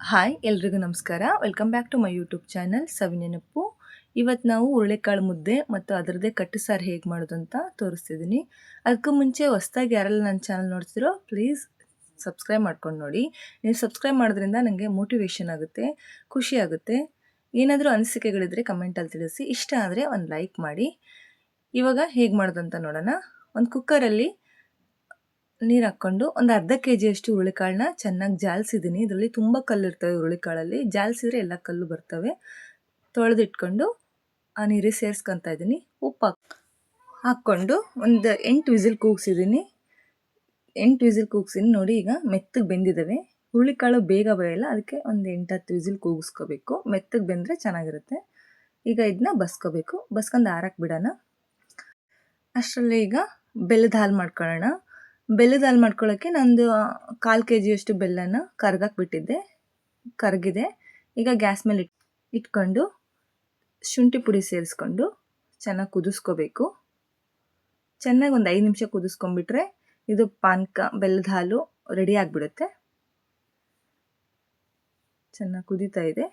Hi ಎಲ್ರಿಗೂ ನಮಸ್ಕಾರ. Welcome back to my YouTube channel Savinenapu. ಇವತ್ತು ನಾವು ಹುರುಳೆಕಾಳು ಮುದ್ದೆ ಮತ್ತು ಅದರದ್ದೇ ಕಟ್ಟು ಸಾರು ಹೇಗೆ ಮಾಡೋದು ಅಂತ ತೋರಿಸ್ತಿದ್ದೀನಿ ಅದಕ್ಕೂ ಮುಂಚೆ ಹೊಸ್ದಾಗಿ ಯಾರೆಲ್ಲ ನನ್ನ ಚಾನಲ್ ನೋಡ್ತಿರೋ ಪ್ಲೀಸ್ ಸಬ್ಸ್ಕ್ರೈಬ್ ಮಾಡ್ಕೊಂಡು ನೋಡಿ. ನೀವು ಸಬ್ಸ್ಕ್ರೈಬ್ ಮಾಡೋದ್ರಿಂದ ನನಗೆ ಮೋಟಿವೇಶನ್ ಆಗುತ್ತೆ, ಖುಷಿ ಆಗುತ್ತೆ. ಏನಾದರೂ ಅನಿಸಿಕೆಗಳಿದ್ರೆ ಕಮೆಂಟಲ್ಲಿ ತಿಳಿಸಿ. ಇಷ್ಟ ಆದರೆ ಒಂದು ಲೈಕ್ ಮಾಡಿ. ಇವಾಗ ಹೇಗೆ ಮಾಡೋದು ಅಂತ ನೋಡೋಣ. ಒಂದು ಕುಕ್ಕರಲ್ಲಿ ನೀರು ಹಾಕ್ಕೊಂಡು ಒಂದು ಅರ್ಧ ಕೆ ಜಿಯಷ್ಟು ಹುರುಳಿಕಾಳನ್ನ ಚೆನ್ನಾಗಿ ಜಾಲಿಸಿದ್ದೀನಿ ಇದರಲ್ಲಿ ತುಂಬ ಕಲ್ಲು ಇರ್ತವೆ ಹುರುಳಿಕಾಳಲ್ಲಿ. ಜಾಲಿಸಿದ್ರೆ ಎಲ್ಲ ಕಲ್ಲು ಬರ್ತವೆ. ತೊಳೆದಿಟ್ಕೊಂಡು ಆ ನೀರಿಗೆ ಸೇರಿಸ್ಕೊತಾ ಇದ್ದೀನಿ ಉಪ್ಪು ಹಾಕ್ ಹಾಕ್ಕೊಂಡು ಒಂದು ಎಂಟು ವಿಸಿಲ್ ಕೂಗಿಸಿದ್ದೀನಿ ಎಂಟು ವಿಸಿಲ್ ಕೂಗಿಸಿದ್ದೀನಿ ನೋಡಿ ಈಗ ಮೆತ್ತಗೆ ಬೆಂದಿದ್ದಾವೆ ಹುರುಳಿಕಾಳು ಬೇಗ ಬರೆಯಲ್ಲ ಅದಕ್ಕೆ ಒಂದು ಎಂಟು ಹತ್ತು ವಿಸಿಲ್ ಕೂಗಿಸ್ಕೋಬೇಕು. ಮೆತ್ತಗೆ ಬೆಂದರೆ ಚೆನ್ನಾಗಿರುತ್ತೆ. ಈಗ ಇದನ್ನ ಬಸ್ಕೋಬೇಕು. ಬಸ್ಕೊಂಡು ಆರಕ್ಕೆ ಬಿಡೋಣ. ಅಷ್ಟರಲ್ಲಿ ಈಗ ಬೆಲ್ಲದ ಹಾಲು ಮಾಡ್ಕೊಳ್ಳೋಣ. ಬೆಲ್ಲದ ಹಾಲು ಮಾಡ್ಕೊಳ್ಳೋಕ್ಕೆ ನಂದು ಕಾಲು ಕೆ ಜಿಯಷ್ಟು ಬೆಲ್ಲನ ಕರ್ಗಾಕ್ ಬಿಟ್ಟಿದ್ದೆ. ಕರಗಿದೆ ಈಗ ಗ್ಯಾಸ್ ಮೇಲೆ ಇಟ್, ಇಟ್ಕೊಂಡು ಶುಂಠಿ ಪುಡಿ ಸೇರಿಸ್ಕೊಂಡು ಚೆನ್ನಾಗಿ ಕುದಿಸ್ಕೋಬೇಕು. ಚೆನ್ನಾಗಿ ಒಂದು ಐದು ನಿಮಿಷ ಕುದಿಸ್ಕೊಂಡ್ಬಿಟ್ರೆ ಇದು ಪಾನಕ ಬೆಲ್ಲದ ಹಾಲು ರೆಡಿ ಆಗಿಬಿಡುತ್ತೆ. ಚೆನ್ನಾಗಿ ಕುದೀತಾ ಇದೆ.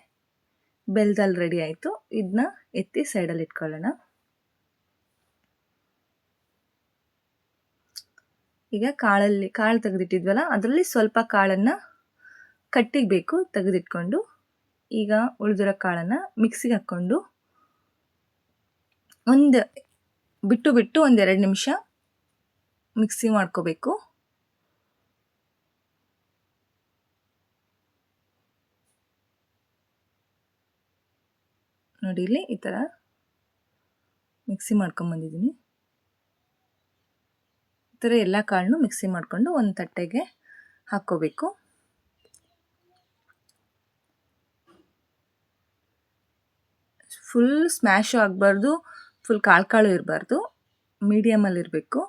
ಬೆಲ್ಲದ ರೆಡಿ ಆಯಿತು. ಇದನ್ನ ಎತ್ತಿ ಸೈಡಲ್ಲಿ ಇಟ್ಕೊಳ್ಳೋಣ. ಈಗ ಕಾಳಲ್ಲಿ, ಕಾಳು ತೆಗೆದಿಟ್ಟಿದ್ವಲ್ಲ, ಅದರಲ್ಲಿ ಸ್ವಲ್ಪ ಕಾಳನ್ನು ಕಟ್ಟಿಗೆ ಬೇಕು ತೆಗೆದಿಟ್ಕೊಂಡು ಈಗ ಉಳಿದಿರೋ ಕಾಳನ್ನು ಮಿಕ್ಸಿಗೆ ಹಾಕ್ಕೊಂಡು ಒಂದು ಬಿಟ್ಟು ಬಿಟ್ಟು ಒಂದೆರಡು ನಿಮಿಷ ಮಿಕ್ಸಿ ಮಾಡ್ಕೋಬೇಕು. ನೋಡಿ ಇಲ್ಲಿ ಈ ಥರ ಮಿಕ್ಸಿ ಮಾಡ್ಕೊಂಬಂದಿದ್ದೀನಿ ಥರ ಎಲ್ಲ ಕಾಳನ್ನು ಮಿಕ್ಸಿ ಮಾಡಿಕೊಂಡು ಒಂದು ತಟ್ಟೆಗೆ ಹಾಕ್ಕೋಬೇಕು. ಫುಲ್ ಸ್ಮ್ಯಾಶು ಆಗಬಾರ್ದು, ಫುಲ್ ಕಾಳು ಕಾಳು ಇರಬಾರ್ದು, ಮೀಡಿಯಮಲ್ಲಿರಬೇಕು.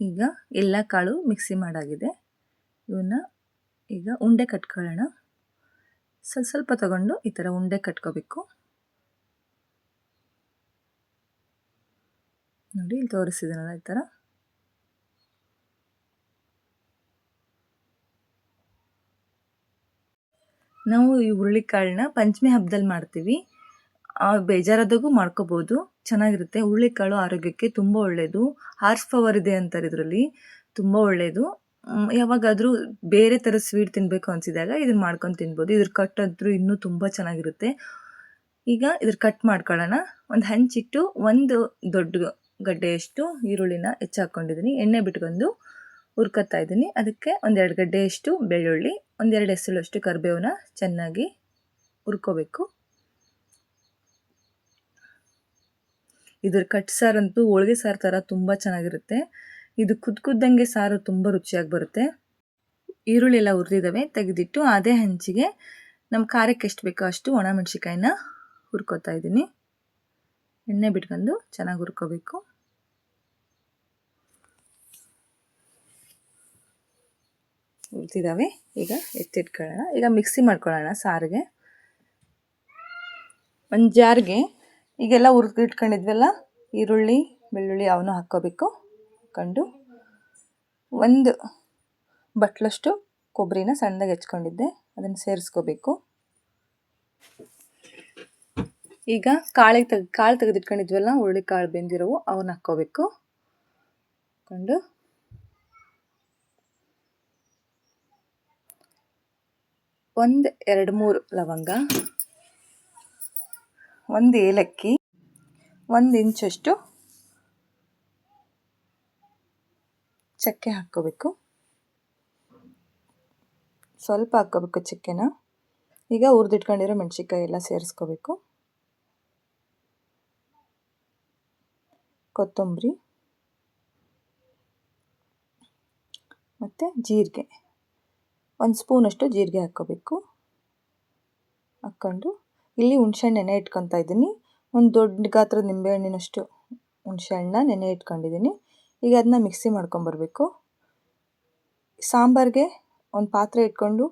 ಈಗ ಎಲ್ಲ ಕಾಳು ಮಿಕ್ಸಿ ಮಾಡಾಗಿದೆ. ಇವನ್ನ ಈಗ ಉಂಡೆ ಕಟ್ಕೊಳ್ಳೋಣ. ಸ್ವಲ್ಪ ಸ್ವಲ್ಪ ತಗೊಂಡು ಈ ಥರ ಉಂಡೆ ಕಟ್ಕೋಬೇಕು. ನೋಡಿ, ಇಲ್ಲಿ ತೋರಿಸಿದ್ದೀನಲ್ಲ ಈ ಥರ. ನಾವು ಈ ಹುರುಳಿಕಾಳನ್ನ ಪಂಚಮಿ ಹಬ್ಬದಲ್ಲಿ ಮಾಡ್ತೀವಿ. ಬೇಜಾರಾದಾಗೂ ಮಾಡ್ಕೋಬೋದು. ಚೆನ್ನಾಗಿರುತ್ತೆ. ಹುರುಳಿಕಾಳು ಆರೋಗ್ಯಕ್ಕೆ ತುಂಬ ಒಳ್ಳೆಯದು ಹಾರ್ಸ್ ಪವರ್ ಇದೆ ಅಂತಾರೆ ಇದರಲ್ಲಿ. ತುಂಬ ಒಳ್ಳೆಯದು ಯಾವಾಗಾದರೂ ಬೇರೆ ಥರ ಸ್ವೀಟ್ ತಿನ್ನಬೇಕು ಅನಿಸಿದಾಗ ಇದನ್ನು ಮಾಡ್ಕೊಂಡು ತಿನ್ಬೋದು. ಇದ್ರ ಕಟ್ ಅಂತೂ ಇನ್ನೂ ತುಂಬ ಚೆನ್ನಾಗಿರುತ್ತೆ. ಈಗ ಇದ್ರ ಕಟ್ ಮಾಡ್ಕೊಳ್ಳೋಣ. ಒಂದು ಹಂಚಿಟ್ಟು, ಒಂದು ದೊಡ್ಡ ಗಡ್ಡೆಯಷ್ಟು ಈರುಳ್ಳಿನ ಹೆಚ್ಚಾಕೊಂಡಿದ್ದೀನಿ. ಎಣ್ಣೆ ಬಿಟ್ಕೊಂಡು ಹುರ್ಕೊತಾ ಇದ್ದೀನಿ. ಅದಕ್ಕೆ ಒಂದೆರಡು ಗಡ್ಡೆಯಷ್ಟು ಬೆಳ್ಳುಳ್ಳಿ ಒಂದೆರಡು ಎಸಳಷ್ಟು ಕರಿಬೇವನ್ನ ಚೆನ್ನಾಗಿ ಹುರ್ಕೋಬೇಕು. ಇದ್ರ ಕಟ್ ಸಾರಂತೂ ಹೋಳಿಗೆ ಸಾರು ಥರ ತುಂಬ ಚೆನ್ನಾಗಿರುತ್ತೆ. ಇದು ಕುದ್ ಕುದ್ದಂಗೆ ಸಾರು ತುಂಬ ರುಚಿಯಾಗಿ ಬರುತ್ತೆ. ಈರುಳ್ಳಿ ಎಲ್ಲ ಹುರಿದಿದ್ದಾವೆ ತೆಗೆದಿಟ್ಟು ಅದೇ ಹಂಚಿಗೆ ನಮ್ಮ ಖಾರಕ್ಕೆ ಎಷ್ಟು ಬೇಕೋ ಅಷ್ಟು ಒಣ ಮೆಣಸಿಕಾಯಿನ ಹುರ್ಕೋತಾ ಇದ್ದೀನಿ. ಎಣ್ಣೆ ಬಿಟ್ಕೊಂಡು ಚೆನ್ನಾಗಿ ಹುರ್ಕೋಬೇಕು. ಹುರಿದಿದ್ದಾವೆ ಈಗ ಎತ್ತಿಟ್ಕೊಳ್ಳೋಣ. ಈಗ ಮಿಕ್ಸಿ ಮಾಡ್ಕೊಳ್ಳೋಣ ಸಾರಿಗೆ. ಒಂದು ಜಾರ್ಗೆ ಈಗೆಲ್ಲ ಹುರಿದು ಇಟ್ಕೊಂಡಿದ್ವಲ್ಲ? ಈರುಳ್ಳಿ, ಬೆಳ್ಳುಳ್ಳಿ ಅವನು ಹಾಕ್ಕೋಬೇಕು. ಹಾಕ್ಕೊಂಡು ಒಂದು ಬಟ್ಲಷ್ಟು ಕೊಬ್ಬರಿನ ಸಣ್ಣದಾಗಿ ಹೆಚ್ಕೊಂಡಿದ್ದೆ. ಅದನ್ನು ಸೇರಿಸ್ಕೋಬೇಕು. ಈಗ ಕಾಳಿಗೆ ತೆಗ್, ಕಾಳು ತೆಗೆದಿಟ್ಕೊಂಡಿದ್ವಲ್ಲ, ಹುರುಳಿ ಕಾಳು ಬೆಂದಿರೋವು, ಅವನ್ನ ಹಾಕ್ಕೋಬೇಕು. ಹಾಕ್ಕೊಂಡು ಒಂದು, ಎರಡು, ಮೂರು ಲವಂಗ. ಒಂದು ಏಲಕ್ಕಿ, ಒಂದು ಇಂಚಷ್ಟು ಚಕ್ಕೆ ಹಾಕ್ಕೋಬೇಕು. ಸ್ವಲ್ಪ ಹಾಕ್ಕೋಬೇಕು ಚಕ್ಕೆನ. ಈಗ ಹುರಿದಿಟ್ಕೊಂಡಿರೋ ಮೆಣಸಿನ್ಕಾಯಿ ಎಲ್ಲ ಸೇರಿಸ್ಕೋಬೇಕು. ಕೊತ್ತಂಬರಿ ಮತ್ತು ಜೀರಿಗೆ. ಒಂದು ಸ್ಪೂನಷ್ಟು ಜೀರಿಗೆ ಹಾಕ್ಕೋಬೇಕು. ಹಾಕ್ಕೊಂಡು ಇಲ್ಲಿ ಹುಣ್ಸೆಹಣ್ಣು ನೆನೆ ಇಟ್ಕೊತಾ ಇದ್ದೀನಿ. ಒಂದು ದೊಡ್ಡ ಗಾತ್ರದ ನಿಂಬೆಹಣ್ಣಿನಷ್ಟು ಹುಣಸೆ ಹಣ್ಣನ್ನ ನೆನೆ ಇಟ್ಕೊಂಡಿದ್ದೀನಿ. ಈಗ ಅದನ್ನ ಮಿಕ್ಸಿ ಮಾಡ್ಕೊಂಬರ್ಬೇಕು ಸಾಂಬಾರಿಗೆ ಒಂದು ಪಾತ್ರೆ ಇಟ್ಕೊಂಡು,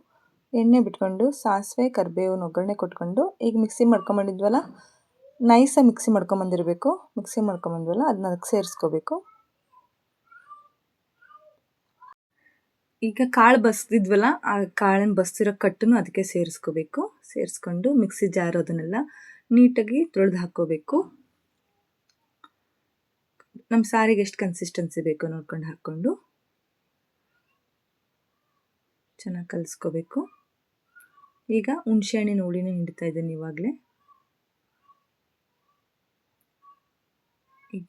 ಎಣ್ಣೆ ಬಿಟ್ಕೊಂಡು, ಸಾಸಿವೆ, ಕರಿಬೇವಿನ ಒಗ್ಗರಣೆ ಕೊಟ್ಕೊಂಡು, ಈಗ ಮಿಕ್ಸಿ ಮಾಡ್ಕೊಂಬಂದಿದ್ವಲ್ಲ ನೈಸಾಗಿ ಮಿಕ್ಸಿ ಮಾಡ್ಕೊಂಬಂದಿರಬೇಕು ಮಿಕ್ಸಿ ಮಾಡ್ಕೊಂಬಂದ್ವಲ್ಲ ಅದನ್ನ ಅದಕ್ಕೆ ಸೇರಿಸ್ಕೋಬೇಕು. ಈಗ ಕಾಳು ಬಸ್ದಿದ್ವಲ್ಲ, ಆ ಕಾಳನ್ನು ಬಸ್ತಿರೋ ಕಟ್ಟನ್ನು ಅದಕ್ಕೆ ಸೇರಿಸ್ಕೋಬೇಕು. ಸೇರಿಸ್ಕೊಂಡು ಮಿಕ್ಸಿ ಜಾರ್ ಅದನ್ನೆಲ್ಲ ನೀಟಾಗಿ ತೊಳೆದು ಹಾಕ್ಕೋಬೇಕು. ನಮ್ಮ ಸಾರಿಗೆ ಎಷ್ಟು ಕನ್ಸಿಸ್ಟೆನ್ಸಿ ಬೇಕು ನೋಡ್ಕೊಂಡು ಹಾಕ್ಕೊಂಡು. ಚೆನ್ನಾಗಿ ಕಲಿಸ್ಕೋಬೇಕು. ಈಗ ಹುಣಸೆ ಹಣ್ಣಿನ ಹುಳಿನ ಹಿಂಡ್ತಾ ಇದ್ದೀನಿ ಇವಾಗಲೇ. ಈಗ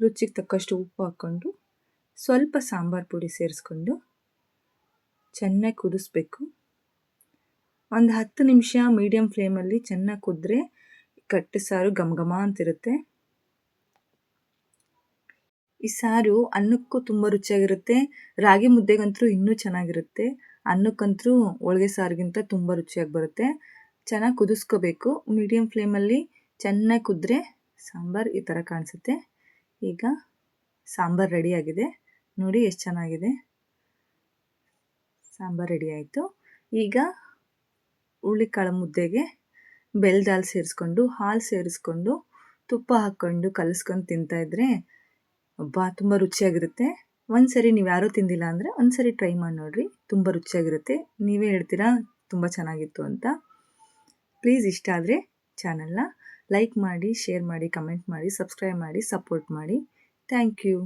ರುಚಿಗೆ ತಕ್ಕಷ್ಟು ಉಪ್ಪು ಹಾಕ್ಕೊಂಡು ಸ್ವಲ್ಪ ಸಾಂಬಾರು ಪುಡಿ ಸೇರಿಸ್ಕೊಂಡು ಚೆನ್ನಾಗಿ ಕುದಿಸ್ಬೇಕು. ಒಂದು ಹತ್ತು ನಿಮಿಷ ಮೀಡಿಯಮ್ ಫ್ಲೇಮಲ್ಲಿ ಚೆನ್ನಾಗಿ ಕುದ್ರೆ ಕಟ್ಟು ಸಾರು ಘಮ ಘಮ ಅಂತಿರುತ್ತೆ. ಈ ಸಾರು ಅನ್ನಕ್ಕೂ ತುಂಬ ರುಚಿಯಾಗಿರುತ್ತೆ. ರಾಗಿ ಮುದ್ದೆಗಂತೂ ಇನ್ನೂ ಚೆನ್ನಾಗಿರುತ್ತೆ. ಅನ್ನಕ್ಕಂತೂ ಹೋಳಿಗೆ ಸಾರಿಗಿಂತ ತುಂಬ ರುಚಿಯಾಗಿ ಬರುತ್ತೆ. ಚೆನ್ನಾಗಿ ಕುದಿಸ್ಕೋಬೇಕು. ಮೀಡಿಯಮ್ ಫ್ಲೇಮಲ್ಲಿ ಚೆನ್ನಾಗಿ ಕುದ್ರೆ ಸಾಂಬಾರು ಈ ಥರ ಕಾಣಿಸುತ್ತೆ. ಈಗ ಸಾಂಬಾರು ರೆಡಿಯಾಗಿದೆ ನೋಡಿ ಎಷ್ಟು ಚೆನ್ನಾಗಿದೆ. ಸಾಂಬಾರು ರೆಡಿ ಆಯಿತು. ಈಗ ಹುಳಿಕಾಳು ಮುದ್ದೆಗೆ ಬೆಲ್ದಾಲ್ ಸೇರಿಸ್ಕೊಂಡು, ಹಾಲು ಸೇರಿಸ್ಕೊಂಡು ತುಪ್ಪ ಹಾಕ್ಕೊಂಡು ಕಲಿಸ್ಕೊಂಡು ತಿಂತಾಯಿದ್ರೆ ಅಬ್ಬಾ ತುಂಬ ರುಚಿಯಾಗಿರುತ್ತೆ. ಒಂದು ಸರಿ ನೀವು ಯಾರೂ ತಿಂದಿಲ್ಲ ಅಂದರೆ ಒಂದು ಸರಿ ಟ್ರೈ ಮಾಡಿ ನೋಡಿರಿ, ತುಂಬ ರುಚಿಯಾಗಿರುತ್ತೆ. ನೀವೇ ಹೇಳ್ತೀರಾ ತುಂಬ ಚೆನ್ನಾಗಿತ್ತು ಅಂತ. ಪ್ಲೀಸ್ ಇಷ್ಟ ಆದರೆ ಚಾನಲ್ನ ಲೈಕ್ ಮಾಡಿ ಶೇರ್ ಮಾಡಿ ಕಮೆಂಟ್ ಮಾಡಿ ಸಬ್ಸ್ಕ್ರೈಬ್ ಮಾಡಿ ಸಪೋರ್ಟ್ ಮಾಡಿ. Thank you